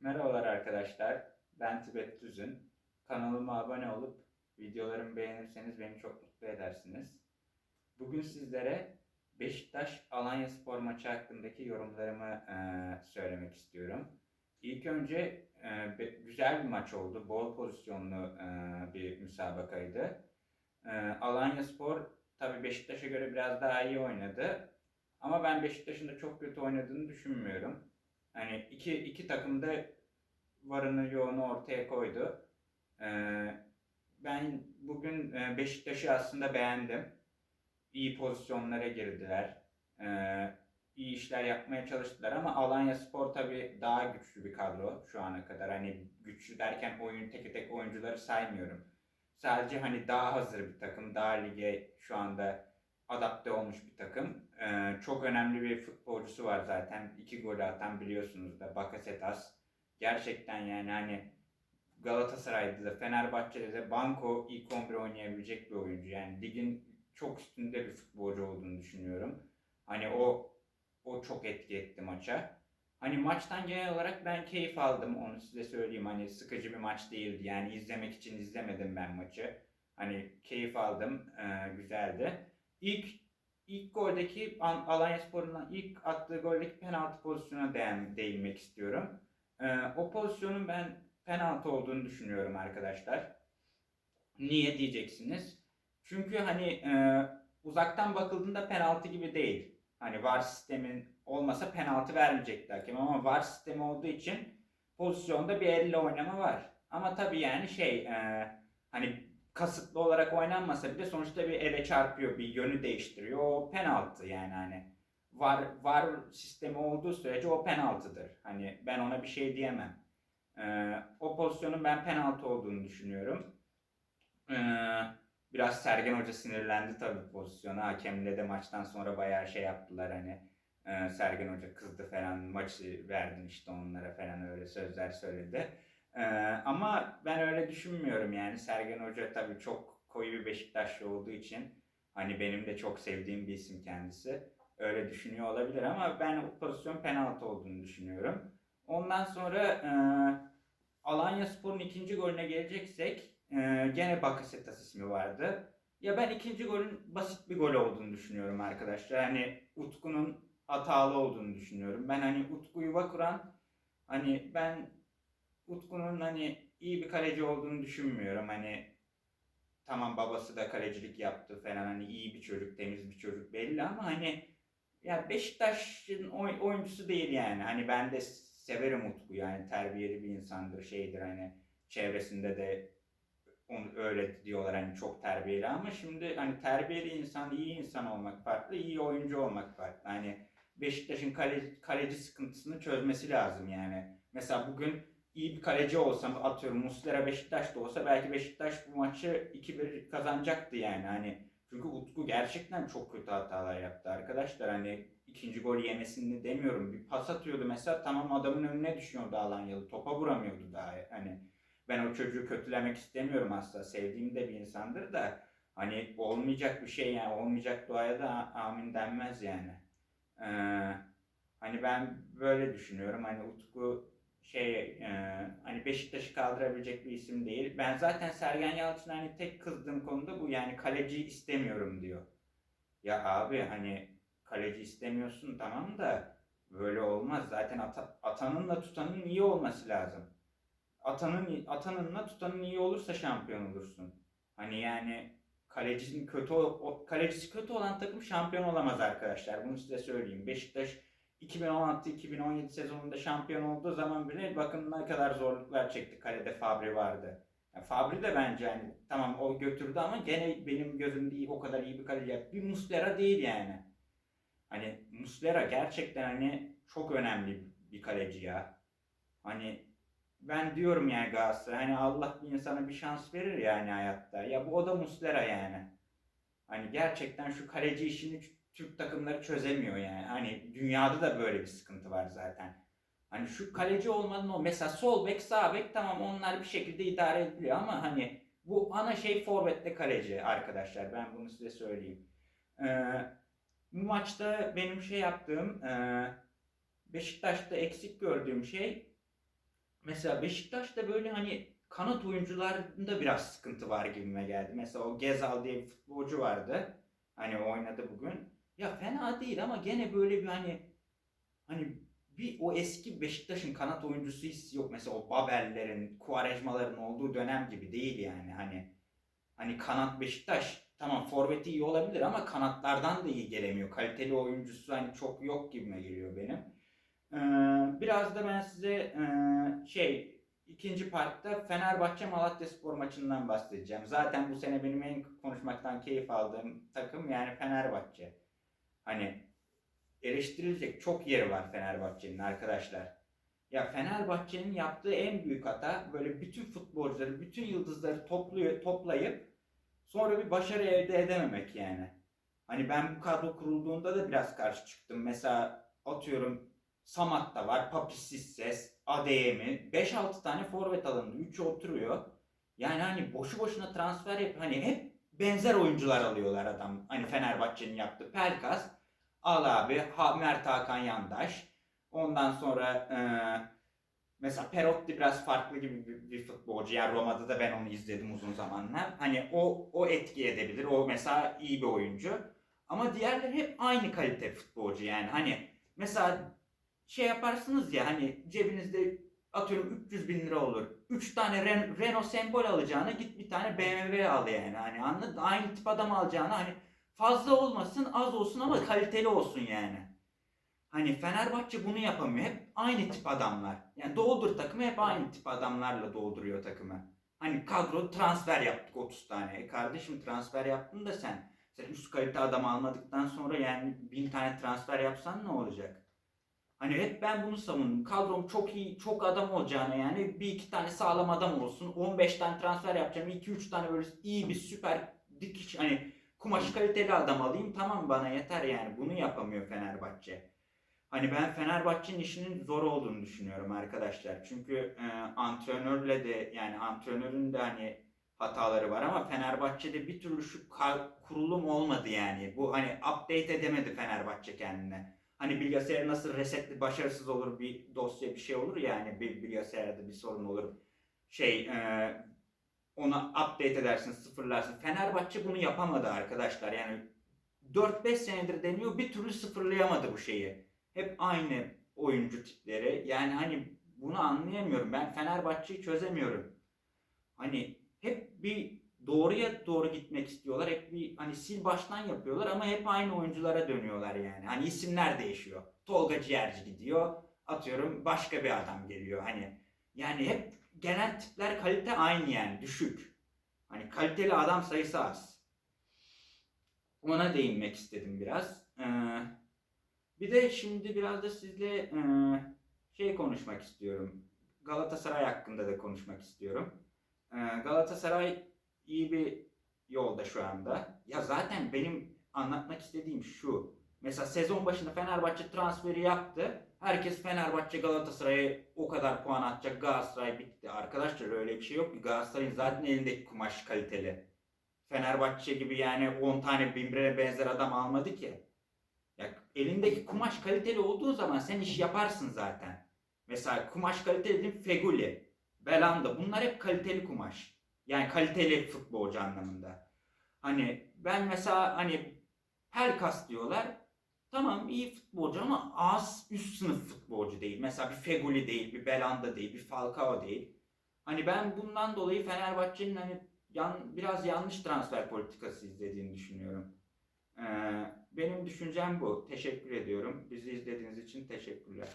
Merhabalar arkadaşlar. Ben Tibet Düzün. Kanalıma abone olup videolarımı beğenirseniz beni çok mutlu edersiniz. Bugün sizlere Beşiktaş Alanya Spor maçı hakkındaki yorumlarımı eee, söylemek istiyorum. İlk önce be- güzel bir maç oldu. Bol pozisyonlu eee, bir müsabakaydı. Eee Alanya Spor tabii Beşiktaş'a göre biraz daha iyi oynadı. Ama ben Beşiktaş'ın da çok kötü oynadığını düşünmüyorum. Hani iki, iki takım da varını yoğunu ortaya koydu. Ee, ben bugün e, Beşiktaş'ı aslında beğendim. İyi pozisyonlara girdiler. Ee, iyi işler yapmaya çalıştılar ama Alanya Spor tabii daha güçlü bir kadro şu ana kadar. Hani güçlü derken oyun tek tek oyuncuları saymıyorum. Sadece hani daha hazır bir takım, daha lige şu anda adapte olmuş bir takım. Ee, çok önemli bir futbolcusu var zaten. İki golü atan biliyorsunuz da Bakasetas. Gerçekten yani hani Galatasaray'da da Fenerbahçe'de de Banko ilk 11 oynayabilecek bir oyuncu. Yani ligin çok üstünde bir futbolcu olduğunu düşünüyorum. Hani o o çok etki etti maça. Hani maçtan genel olarak ben keyif aldım onu size söyleyeyim. Hani sıkıcı bir maç değildi. Yani izlemek için izlemedim ben maçı. Hani keyif aldım. ee, güzeldi. İlk ilk goldeki An- Alanyaspor'un ilk attığı goldeki penaltı pozisyonuna değin, değinmek istiyorum. Ee, o pozisyonun ben penaltı olduğunu düşünüyorum arkadaşlar. Niye diyeceksiniz? Çünkü hani e, uzaktan bakıldığında penaltı gibi değil. Hani VAR sistemin olmasa penaltı vermeyecekti hakem ama VAR sistemi olduğu için pozisyonda bir elle oynama var. Ama tabii yani şey e, hani kasıtlı olarak oynanmasa bile sonuçta bir ele çarpıyor, bir yönü değiştiriyor. O penaltı yani hani var var sistemi olduğu sürece o penaltıdır. Hani ben ona bir şey diyemem. Ee, o pozisyonun ben penaltı olduğunu düşünüyorum. Ee, biraz Sergen Hoca sinirlendi tabii pozisyona. Hakemle de maçtan sonra bayağı şey yaptılar hani. Ee, Sergen Hoca kızdı falan maçı verdin işte onlara falan öyle sözler söyledi. Ee, ama ben öyle düşünmüyorum yani. Sergen Hoca tabii çok koyu bir Beşiktaşlı olduğu için hani benim de çok sevdiğim bir isim kendisi. Öyle düşünüyor olabilir ama ben o pozisyon penaltı olduğunu düşünüyorum. Ondan sonra e, Alanya Spor'un ikinci golüne geleceksek e, gene Bakasetas ismi vardı. Ya ben ikinci golün basit bir gol olduğunu düşünüyorum arkadaşlar. Hani Utku'nun hatalı olduğunu düşünüyorum. Ben hani Utku yuva kuran hani ben Utku'nun hani iyi bir kaleci olduğunu düşünmüyorum. Hani tamam babası da kalecilik yaptı falan hani iyi bir çocuk, temiz bir çocuk belli ama hani ya Beşiktaş'ın oy- oyuncusu değil yani. Hani ben de severim Utku yani terbiyeli bir insandır, şeydir hani çevresinde de onu öyle diyorlar hani çok terbiyeli ama şimdi hani terbiyeli insan, iyi insan olmak farklı, iyi oyuncu olmak farklı. Hani Beşiktaş'ın kale, kaleci sıkıntısını çözmesi lazım yani. Mesela bugün iyi bir kaleci olsam atıyorum Muslera Beşiktaş'ta olsa belki Beşiktaş bu maçı 2-1 kazanacaktı yani hani. Çünkü Utku gerçekten çok kötü hatalar yaptı arkadaşlar. Hani ikinci gol yemesini demiyorum. Bir pas atıyordu mesela tamam adamın önüne düşüyordu Alanyalı. Topa vuramıyordu daha. Hani ben o çocuğu kötülemek istemiyorum aslında. Sevdiğim de bir insandır da hani olmayacak bir şey yani olmayacak duaya da amin denmez yani. Ee, hani ben böyle düşünüyorum. Hani Utku şey e, hani Beşiktaş'ı kaldırabilecek bir isim değil. Ben zaten Sergen Yalçın'a hani tek kızdığım konuda bu yani kaleci istemiyorum diyor. Ya abi hani kaleci istemiyorsun tamam da böyle olmaz. Zaten ata- atanınla tutanın iyi olması lazım. Atanın atanınla tutanın iyi olursa şampiyon olursun. Hani yani kalecinin kötü o- kalecisi kötü olan takım şampiyon olamaz arkadaşlar. Bunu size söyleyeyim. Beşiktaş 2016-2017 sezonunda şampiyon olduğu zaman bile bakın ne kadar zorluklar çekti. Kalede Fabri vardı. Ya Fabri de bence yani tamam o götürdü ama gene benim gözümde iyi, o kadar iyi bir kaleci. Bir Muslera değil yani. Hani Muslera gerçekten hani çok önemli bir kaleci ya. Hani ben diyorum yani Galatasaray hani Allah bir insana bir şans verir yani hayatta. Ya bu o da Muslera yani. Hani gerçekten şu kaleci işini Türk takımları çözemiyor yani. Hani dünyada da böyle bir sıkıntı var zaten. Hani şu kaleci olmanın o mesela sol bek sağ bek tamam onlar bir şekilde idare ediliyor ama hani bu ana şey forvette kaleci arkadaşlar ben bunu size söyleyeyim. Ee, bu maçta benim şey yaptığım e, Beşiktaş'ta eksik gördüğüm şey mesela Beşiktaş'ta böyle hani kanat oyuncularında biraz sıkıntı var gibime geldi. Mesela o Gezal diye bir futbolcu vardı. Hani oynadı bugün. Ya fena değil ama gene böyle bir hani hani bir o eski Beşiktaş'ın kanat oyuncusu hissi yok. Mesela o Babel'lerin, Kuarejmaların olduğu dönem gibi değil yani. Hani hani kanat Beşiktaş tamam forveti iyi olabilir ama kanatlardan da iyi gelemiyor. Kaliteli oyuncusu hani çok yok gibime geliyor benim. Ee, biraz da ben size e, şey ikinci partta Fenerbahçe Malatya Spor maçından bahsedeceğim. Zaten bu sene benim en konuşmaktan keyif aldığım takım yani Fenerbahçe. Hani eleştirilecek çok yeri var Fenerbahçe'nin arkadaşlar. Ya Fenerbahçe'nin yaptığı en büyük hata böyle bütün futbolcuları, bütün yıldızları topluyor, toplayıp sonra bir başarı elde edememek yani. Hani ben bu kadro kurulduğunda da biraz karşı çıktım. Mesela atıyorum Samat da var, Papis Sisses, ADM'i, 5-6 tane forvet alındı. 3'ü oturuyor. Yani hani boşu boşuna transfer yap hani hep benzer oyuncular alıyorlar adam. Hani Fenerbahçe'nin yaptığı Pelkas, Al abi, ha, Mert Hakan Yandaş. Ondan sonra e, mesela Perotti biraz farklı gibi bir, bir futbolcu. Yani Roma'da da ben onu izledim uzun zamanlar. Hani o o etki edebilir. O mesela iyi bir oyuncu. Ama diğerleri hep aynı kalite futbolcu yani. Hani mesela şey yaparsınız ya hani cebinizde atıyorum 300 bin lira olur. 3 tane Ren- Renault sembol alacağına git bir tane BMW al yani. Hani anladın? Aynı tip adam alacağına hani fazla olmasın az olsun ama kaliteli olsun yani. Hani Fenerbahçe bunu yapamıyor. Hep aynı tip adamlar. Yani doldur takımı hep aynı tip adamlarla dolduruyor takımı. Hani kadro transfer yaptık 30 tane. E kardeşim transfer yaptın da sen. Sen üst kalite adam almadıktan sonra yani bin tane transfer yapsan ne olacak? Hani hep ben bunu savundum. Kadrom çok iyi, çok adam olacağına yani bir iki tane sağlam adam olsun. 15 tane transfer yapacağım. 2-3 tane böyle iyi bir süper dikiş hani kumaş kaliteli adam alayım. Tamam bana yeter yani. Bunu yapamıyor Fenerbahçe. Hani ben Fenerbahçe'nin işinin zor olduğunu düşünüyorum arkadaşlar. Çünkü e, antrenörle de yani antrenörün de hani hataları var ama Fenerbahçe'de bir türlü şu kurulum olmadı yani. Bu hani update edemedi Fenerbahçe kendine. Hani bilgisayar nasıl resetli başarısız olur bir dosya bir şey olur ya hani bir bilgisayarda bir sorun olur. Şey e, ona update edersin sıfırlarsın. Fenerbahçe bunu yapamadı arkadaşlar yani 4-5 senedir deniyor bir türlü sıfırlayamadı bu şeyi. Hep aynı oyuncu tipleri. Yani hani bunu anlayamıyorum. Ben Fenerbahçe'yi çözemiyorum. Hani hep bir doğruya doğru gitmek istiyorlar. Hep bir hani sil baştan yapıyorlar ama hep aynı oyunculara dönüyorlar yani. Hani isimler değişiyor. Tolga Ciğerci gidiyor. Atıyorum başka bir adam geliyor. Hani yani hep genel tipler kalite aynı yani düşük. Hani kaliteli adam sayısı az. Ona değinmek istedim biraz. Ee, bir de şimdi biraz da sizle e, şey konuşmak istiyorum. Galatasaray hakkında da konuşmak istiyorum. Ee, Galatasaray iyi bir yolda şu anda. Ya zaten benim anlatmak istediğim şu. Mesela sezon başında Fenerbahçe transferi yaptı. Herkes Fenerbahçe Galatasaray'a o kadar puan atacak. Galatasaray bitti. Arkadaşlar öyle bir şey yok ki. Galatasaray'ın zaten elindeki kumaş kaliteli. Fenerbahçe gibi yani 10 tane birbirine benzer adam almadı ki. Ya elindeki kumaş kaliteli olduğu zaman sen iş yaparsın zaten. Mesela kumaş kaliteli dediğim Feguli, Belanda bunlar hep kaliteli kumaş. Yani kaliteli futbolcu anlamında. Hani ben mesela hani Pelkas diyorlar. Tamam iyi futbolcu ama az üst sınıf futbolcu değil. Mesela bir Feguli değil, bir Belanda değil, bir Falcao değil. Hani ben bundan dolayı Fenerbahçe'nin hani yan, biraz yanlış transfer politikası izlediğini düşünüyorum. Ee, benim düşüncem bu. Teşekkür ediyorum. Bizi izlediğiniz için teşekkürler.